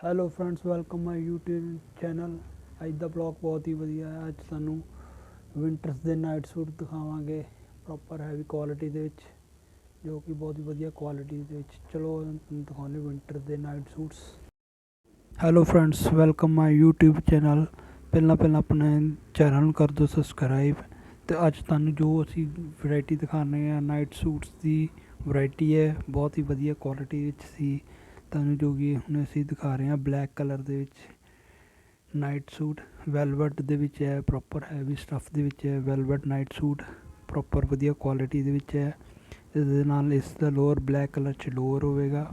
Hello friends welcome my YouTube channel ਅੱਜ ਦਾ blog ਬਹੁਤ ਹੀ ਵਧੀਆ ਹੈ। ਅੱਜ ਸਾਨੂੰ ਵਿੰਟਰਸ ਦੇ ਨਾਈਟ ਸੂਟ ਦਿਖਾਵਾਂਗੇ। ਪ੍ਰੋਪਰ ਹੈਵੀ ਕੁਆਲਿਟੀ ਦੇ ਵਿੱਚ, ਜੋ ਕਿ ਬਹੁਤ ਹੀ ਵਧੀਆ ਕੁਆਲਿਟੀ ਦੇ ਵਿੱਚ। ਚਲੋ, ਤੁਹਾਨੂੰ ਦਿਖਾਉਂਦੇ ਵਿੰਟਰ ਦੇ night suits hello friends welcome my YouTube channel ਪਹਿਲਾਂ ਪਹਿਲਾਂ ਆਪਣੇ ਚੈਨਲ ਨੂੰ ਕਰ ਦਿਓ ਸਬਸਕ੍ਰਾਈਬ ਤੇ ਅੱਜ ਤੁਹਾਨੂੰ ਜੋ ਅਸੀਂ ਵੈਰਾਈਟੀ ਦਿਖਾਣੇ ਆ ਨਾਈਟ ਸੂਟਸ ਦੀ ਵੈਰਾਈਟੀ ਹੈ, ਬਹੁਤ ਹੀ ਵਧੀਆ ਕੁਆਲਿਟੀ ਵਿੱਚ ਸੀ। ਤੁਹਾਨੂੰ ਜੋ ਕਿ ਹੁਣ ਅਸੀਂ ਦਿਖਾ ਰਹੇ ਹਾਂ ਬਲੈਕ ਕਲਰ ਦੇ ਵਿੱਚ ਨਾਈਟ ਸੂਟ ਵੈਲਵਟ ਦੇ ਵਿੱਚ ਹੈ ਪ੍ਰੋਪਰ ਹੈਵੀ ਸਟੱਫ ਦੇ ਵਿੱਚ ਹੈ ਵੈਲਵਟ ਨਾਈਟ ਸੂਟ ਪ੍ਰੋਪਰ ਵਧੀਆ ਕੁਆਲਿਟੀ ਦੇ ਵਿੱਚ ਹੈ। ਇਸ ਦੇ ਨਾਲ ਇਸ ਦਾ ਲੋਅਰ ਬਲੈਕ ਕਲਰ ਚ ਲੋਅਰ ਹੋਵੇਗਾ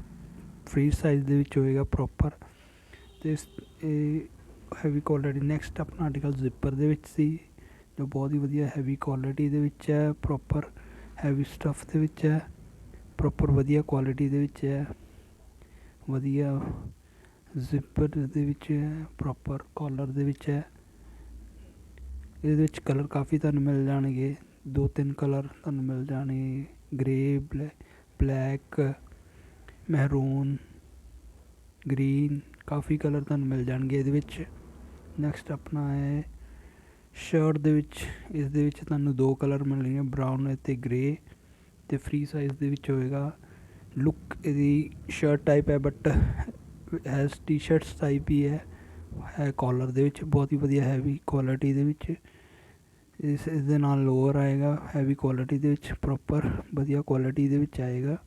ਫ੍ਰੀ ਸਾਈਜ਼ ਦੇ ਵਿੱਚ ਹੋਵੇਗਾ ਪ੍ਰੋਪਰ ਤੇ ਇਸ, ਇਹ ਹੈਵੀ ਕੁਆਲਿਟੀ ਨੈਕਸਟ ਆਪਣਾ ਆਰਟੀਕਲ ਜ਼ਿਪਰ ਦੇ ਵਿੱਚ ਸੀ, ਜੋ ਬਹੁਤ ਹੀ ਵਧੀਆ ਹੈਵੀ ਕੁਆਲਿਟੀ ਦੇ ਵਿੱਚ ਹੈ ਪ੍ਰੋਪਰ ਹੈਵੀ ਸਟੱਫ ਦੇ ਵਿੱਚ ਹੈ ਪ੍ਰੋਪਰ ਵਧੀਆ ਕੁਆਲਿਟੀ ਦੇ ਵਿੱਚ ਹੈ। ਵਧੀਆ ਜ਼ਿਪਰ ਦੇ ਵਿੱਚ ਹੈ ਪ੍ਰੋਪਰ ਕੋਲਰ ਦੇ ਵਿੱਚ ਹੈ। ਇਹਦੇ ਵਿੱਚ ਕਲਰ ਕਾਫੀ ਤੁਹਾਨੂੰ ਮਿਲ ਜਾਣਗੇ। ਦੋ ਤਿੰਨ ਕਲਰ ਤੁਹਾਨੂੰ ਮਿਲ ਜਾਣਗੇ। ਗ੍ਰੇ ਬਲੈਕ ਮਹਿਰੂਨ ਗ੍ਰੀਨ ਕਾਫੀ ਕਲਰ ਤੁਹਾਨੂੰ ਮਿਲ ਜਾਣਗੇ ਇਹਦੇ ਵਿੱਚ। ਨੈਕਸਟ ਆਪਣਾ ਹੈ ਸ਼ਰਟ ਦੇ ਵਿੱਚ। ਇਸ ਦੇ ਵਿੱਚ ਤੁਹਾਨੂੰ ਦੋ ਕਲਰ ਮਿਲਣਗੇ ਬਰਾਊਨ ਅਤੇ ਗ੍ਰੇ ਤੇ ਫ੍ਰੀ ਸਾਈਜ਼ ਦੇ ਵਿੱਚ ਹੋਏਗਾ। ਲੁੱਕ ਇਹਦੀ ਸ਼ਰਟ ਟਾਈਪ ਹੈ ਬਟ ਹੈਜ਼ ਟੀ-ਸ਼ਰਟਸ ਟਾਈਪ ਹੀ ਹੈ। ਹੈ ਕਾਲਰ ਦੇ ਵਿੱਚ ਬਹੁਤ ਹੀ ਵਧੀਆ ਹੈਵੀ ਕੁਆਲਿਟੀ ਦੇ ਵਿੱਚ। ਇਸ ਇਸ ਦੇ ਨਾਲ ਲੋਅਰ ਆਏਗਾ ਹੈਵੀ ਕੁਆਲਿਟੀ ਦੇ ਵਿੱਚ ਪ੍ਰੋਪਰ ਵਧੀਆ ਕੁਆਲਿਟੀ ਦੇ ਵਿੱਚ ਆਏਗਾ।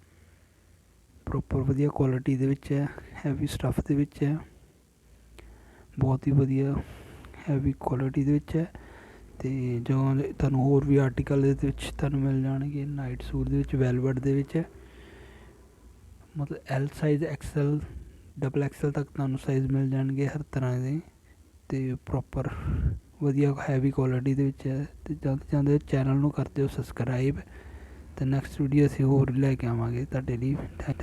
ਪ੍ਰੋਪਰ ਵਧੀਆ ਕੁਆਲਿਟੀ ਦੇ ਵਿੱਚ ਹੈ ਹੈਵੀ ਸਟੱਫ ਦੇ ਵਿੱਚ ਹੈ। ਬਹੁਤ ਹੀ ਵਧੀਆ ਹੈਵੀ ਕੁਆਲਿਟੀ ਦੇ ਵਿੱਚ ਹੈ। ਤੇ ਜੋ ਤੁਹਾਨੂੰ ਹੋਰ ਵੀ ਆਰਟੀਕਲ ਦੇ ਵਿੱਚ ਤੁਹਾਨੂੰ ਮਿਲ ਜਾਣਗੇ ਨਾਈਟ ਸੂਟ ਦੇ ਵਿੱਚ ਵੈਲਵਟ ਦੇ ਵਿੱਚ ਹੈ। ਮਤਲਬ L size XL double XL ਤੱਕ ਤੁਹਾਨੂੰ ਸਾਈਜ਼ ਮਿਲ ਜਾਣਗੇ ਹਰ ਤਰ੍ਹਾਂ ਦੇ ਤੇ ਪ੍ਰੋਪਰ ਵਧੀਆ ਹੈਵੀ ਕੁਆਲਿਟੀ ਦੇ ਵਿੱਚ ਹੈ ਤੇ ਜਲਦ ਜਾਂਦੇ ਚੈਨਲ ਨੂੰ ਕਰ ਦਿਓ ਸਬਸਕ੍ਰਾਈਬ ਤੇ ਨੈਕਸਟ ਵੀਡੀਓ ਅਸੀਂ ਹੋਰ ਲੈ ਕੇ ਆਵਾਂਗੇ ਤੁਹਾਡੇ ਲਈ। ਥੈਂਕ